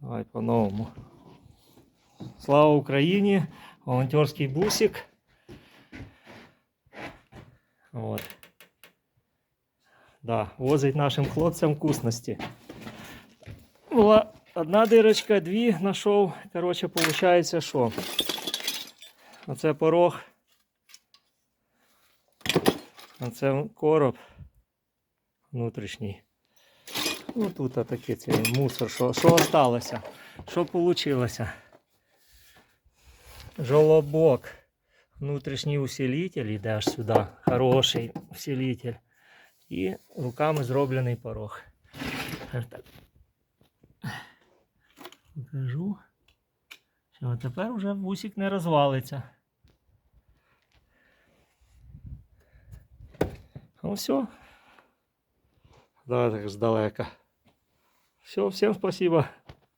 Давай по-новому. Слава Україні! Волонтерський бусик. От. Да, возить нашим хлопцям вкусності. Була одна дирочка, дві знайшов. Коротше, виходить, що? Оце порог. Оце короб внутрішній. Ну тут таке цей мусор, що, що осталося, що вийшло. Жолобок. Внутрішній усилитель іде аж сюди. Хороший усилитель. І руками зроблений порог. Покажу. Все, тепер вже вусик не розвалиться. Ну все. Давай так здалека. Все, всем спасибо.